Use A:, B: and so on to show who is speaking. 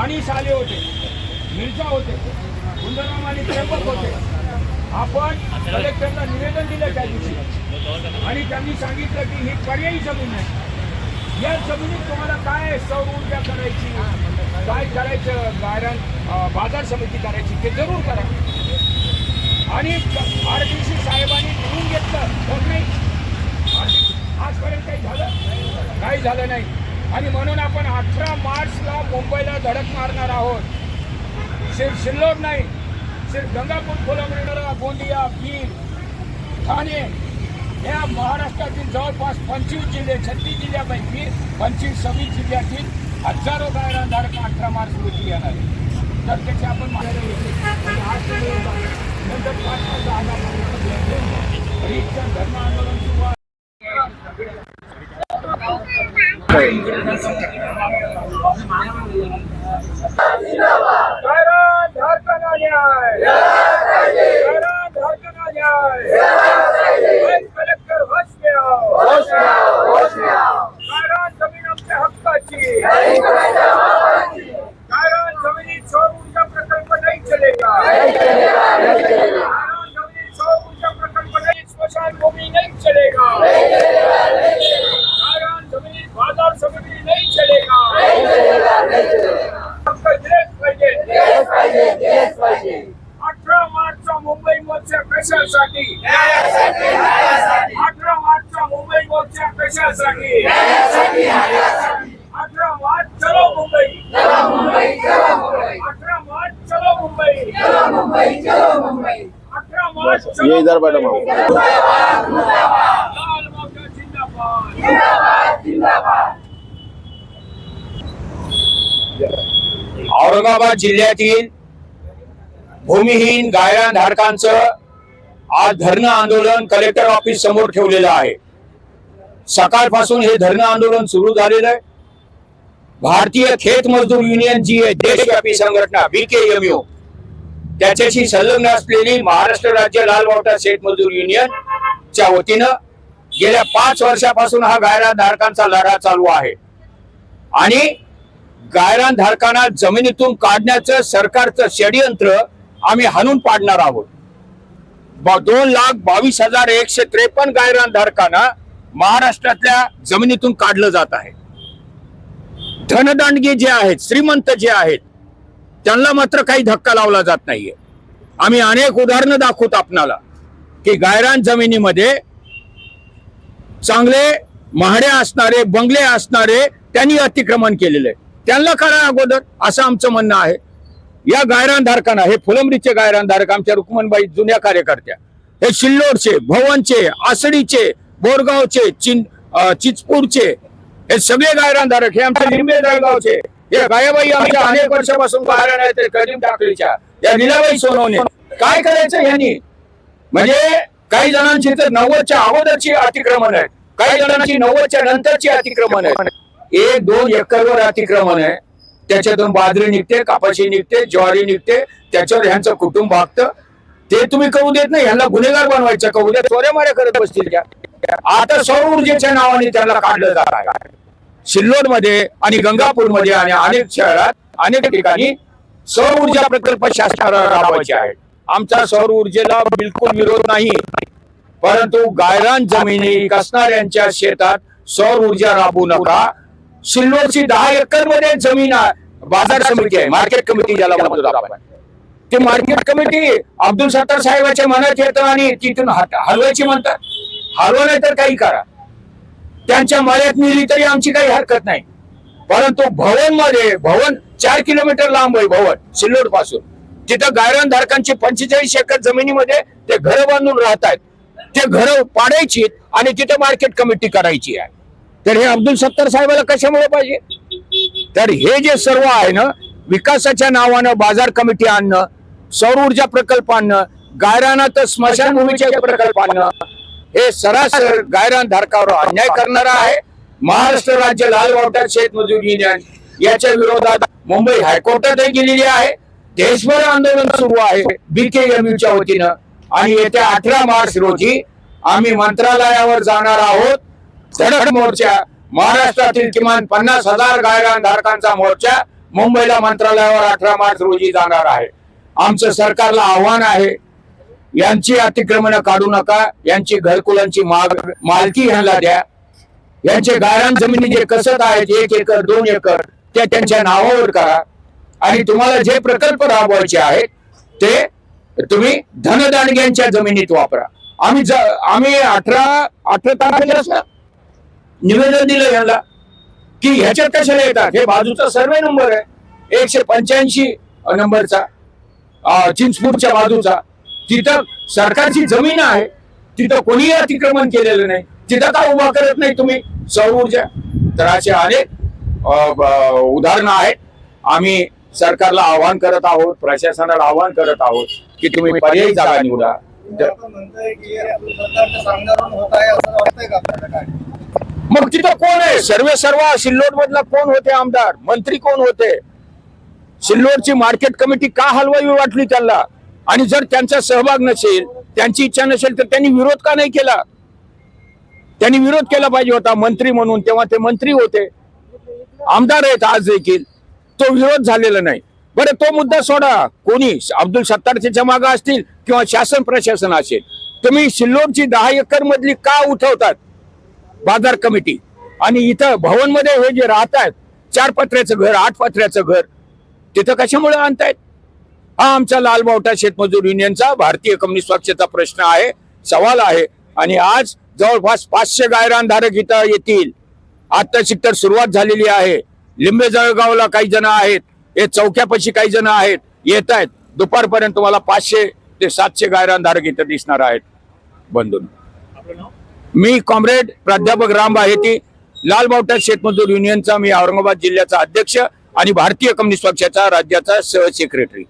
A: आणि साले होते मिर्झा होते गुंडराम आणि त्र्यंबक होते. आपण कलेक्टरला निवेदन दिलं त्या दिवशी. आणि त्यांनी सांगितलं की ही पर्यायी जमीन आहे या जमिनीत तुम्हाला काय सौर ऊर्जा करायची काय करायचं गायरान बाजार समिती करायची ते जरूर करा. आणि आर डी सी साहेबांनी लिहून घेतलं होत नाही. आजपर्यंत काही झालं? काही झालं नाही. आणि म्हणून आपण अठरा मार्चला मुंबईला धडक मारणार आहोत. सिर्फ सिल्लोड नाही सिर्फ गंगापूर कोलंबरेडा गोंदिया बीड ठाणे या महाराष्ट्रातील जवळपास पंचवीस जिल्हे छत्तीस जिल्ह्यापैकी पंचवीस सव्वीस जिल्ह्यातील हजारो गायरानधारक अठरा मार्च रोजी येणार आहे. तर त्याची आपण माहिती नंतर पाच पाच दहा धर्म आंदोलन सुरू आहे. गायरानधारकांना न्याय गायरानधारकांना न्याय आज कलेक्टर होश में आओ गायरान जमीन आमच्या हक्काची गायरान जमिनीत सौर ऊर्जा प्रकल्प नाही चलेगा गायरान जमिनीत सौर ऊर्जा प्रकल्प नाही स्मशान भूमी नहीं चलेगा गायरान जमिनीत बाजार समिती नहीं चलेगा हक्क दिलेच पाहिजे अठरा मार्चचा मुंबई मोर्चा कशासाठी अठरा मार्चचा मुंबई मोर्चा कशासाठी अठरा मार्च चलो मुंबई. अठरा मार्च चलो मुंबई. अठरा मार्च
B: ये
A: चलो
B: इधर
A: जिंदाबाद.
C: औरंगाबाद जिल्ह्यातील भूमिहीन गायरान धारकांचं आज धरणं आंदोलन कलेक्टर ऑफिस समोर ठेवलेलं आहे. सकाळपासून हे धरणं आंदोलन सुरू झालेलं आहे. भारतीय खेत मजदूर युनियन जी आहे देशव्यापी संघटना बीकेएमयू त्याच्याशी संलग्न असलेली महाराष्ट्र राज्य लाल बावटा शेत मजदूर युनियन च्या वतीनं गेल्या पाच वर्षापासून हा गायरान धारकांचा लढा चालू आहे. आणि गायरान धारकांना जमिनीतून काढण्याचं सरकारचं षडयंत्र आम्ही हाणून पाडणार आहोत. दोन लाख बावीस हजार एकशे त्रेपन्न गायरानधारकांना महाराष्ट्रातल्या जमिनीतून काढलं जात आहे. धनदांडगे जे आहेत श्रीमंत जे आहेत त्यांना मात्र काही धक्का लावला जात नाहीये. आम्ही अनेक उदाहरणं दाखवत आपणाला की गायरान जमिनीमध्ये चांगले महाडे असणारे बंगले असणारे त्यांनी अतिक्रमण केलेले आहे. त्यांना करा अगोदर असं आमचं म्हणणं आहे. या गायरान धारकांना हे फुलंबरीचे गायरान धारक आमच्या रुक्मणबाई जुन्या कार्यकर्त्या हे शिल्लोडचे भवनचे आसडीचे बोरगावचे चिं चिचपूरचे हे सगळे गायरान धारक हे आमच्या लिंबे जळगावचे हे गायाबाई आमच्या अनेक वर्षापासून गायरान आहेत करीम टाकळीच्या या निलाबाई सोनवणे. काय करायचं यांनी? म्हणजे काही जणांची तर नव्वदच्या अगोदरची अतिक्रमण आहे काही जणांची नव्वदच्या नंतरची अतिक्रमण आहे एक दोन एकरवर अतिक्रमण आहे. त्याच्यातून बाजरी निघते कापाशी निघते ज्वारी निघते त्याच्यावर ह्यांचं कुटुंब भागतं. ते तुम्ही करू देत नाही ह्यांना गुन्हेगार बनवायचं कहू द्या चोऱ्या माऱ्या करत बसतील त्या. आता सौर ऊर्जेच्या नावाने त्याला काढलं जात आहे. सिल्लोडमध्ये आणि गंगापूरमध्ये आणि अनेक शहरात अनेक ठिकाणी सौर ऊर्जा प्रकल्प शासनाला राबवायचे आहेत. आमचा सौर ऊर्जेला बिलकुल विरोध नाही. परंतु गायरान जमिनी कसणाऱ्यांच्या शेतात सौर ऊर्जा राबवू नका. सिल्लोडची दहा एकरमध्ये जमीन आहे. बाजार समिती आहे मार्केट कमिटी ज्याला म्हणतो आपण. ते मार्केट कमिटी अब्दुल सत्तार साहेबाच्या मनात येतं आणि तिथून हलवायची म्हणतात. हलवा नाही तर काही करा. त्यांच्या मळ्यात मिली तरी आमची काही हरकत नाही. परंतु भवनमध्ये भवन चार किलोमीटर लांब आहे भवन सिल्लोडपासून तिथं गायरान धारकांची पंचेचाळीस एकर जमिनीमध्ये ते घर बांधून राहत आहेत ते घर पाडायची आणि तिथे मार्केट कमिटी करायची आहे. तर हे अब्दुल सत्तार साहेबाला कशामुळे पाहिजे? तर हे जे सर्व आहे ना विकासाच्या नावानं बाजार कमिटी आणणं सौर ऊर्जा प्रकल्प आणणं गायरानात स्मशानभूमीचे प्रकल्प आणणं हे सरासर गायरान धारकावर अन्याय करणारा आहे. महाराष्ट्र राज्य लाल वाटा शेतमजूर युनियन याच्या विरोधात मुंबई हायकोर्टातही गेलेली आहे. देशभर आंदोलन सुरू आहे बीकेएमयूच्या वतीनं. आणि येत्या अठरा मार्च रोजी आम्ही मंत्रालयावर जाणार आहोत. धडक मोर्चा महाराष्ट्रातील किमान पन्नास हजार गायरान धारकांचा मोर्चा मुंबईला मंत्रालयावर अठरा मार्च रोजी जाणार आहे. आमचं सरकारला आव्हान आहे यांची अतिक्रमण काढू नका यांची घरकुलांची माग मालकी ह्यांना द्या. यांचे गायरान जमिनी जे कसत आहेत एक एकर दोन एकर त्या त्यांच्या नावावर करा. आणि तुम्हाला जे प्रकल्प राबवायचे आहेत ते तुम्ही धनदानग्यांच्या जमिनीत वापरा. आम्ही ज- आम्ही अठरा अठरा तारखेला निवेदन दिलं यांना की ह्याच्यात कशाला येतात? हे बाजूचा सर्वे नंबर आहे. एकशे पंच्याऐंशी नंबरचा चिंचपूरच्या बाजूचा. तिथं सरकारची जमीन आहे. तिथं कोणीही अतिक्रमण केलेलं नाही. तिथं का उभा करत नाही तुम्ही? सौर ऊर्जा. तर असे अनेक उदाहरणं आहेत. आम्ही सरकारला आवाहन करत आहोत प्रशासनाला आवाहन करत आहोत की तुम्ही पर्यायी जागा निवडा. कोण आहे? सर्वे सर्व सिल्लोड मधला कोण होते आमदार? मंत्री कोण होते? सिल्लोडची मार्केट कमिटी का हलवावी वाटली त्यांना? आणि जर त्यांचा सहभाग नसेल त्यांची इच्छा नसेल तर त्यांनी विरोध का नाही केला? त्यांनी विरोध केला पाहिजे होता मंत्री म्हणून तेव्हा ते मंत्री होते. आमदार आहेत आज देखील. तो विरोध झालेला नाही. बरं तो मुद्दा सोडा. कोणी अब्दुल सत्तार त्याच्यामागे असतील किंवा शासन प्रशासन असेल तुम्ही सिल्लोडची दहा एकर मधली का उठवतात? बाजार कमिटी. आणि इथं भवनमध्ये हे जे राहत आहेत चार पत्र्याचं घर आठ पत्र्याचं घर तिथं कशामुळे आणतायत? हा आमचा लालबावटा शेतमजूर युनियनचा भारतीय कम्युनिस्ट पक्षाचा प्रश्न आहे सवाल आहे. आणि आज जवळपास पाचशे गायरानधारक इथं येतील. आत्ताची तर सुरुवात झालेली आहे. लिंबे जळगावला काही जण आहेत. हे चौक्यापाशी काही जण आहेत. येत आहेत दुपारपर्यंत तुम्हाला पाचशे ते सातशे गायरान धारक इथं दिसणार आहेत. बंधून. मी कॉम्रेड प्राध्यापक राम बाहेती लाल बावटा शेतमजूर युनियनचा मी औरंगाबाद जिल्ह्याचा अध्यक्ष आणि भारतीय कम्युनिस्ट पक्षाचा राज्याचा सह सेक्रेटरी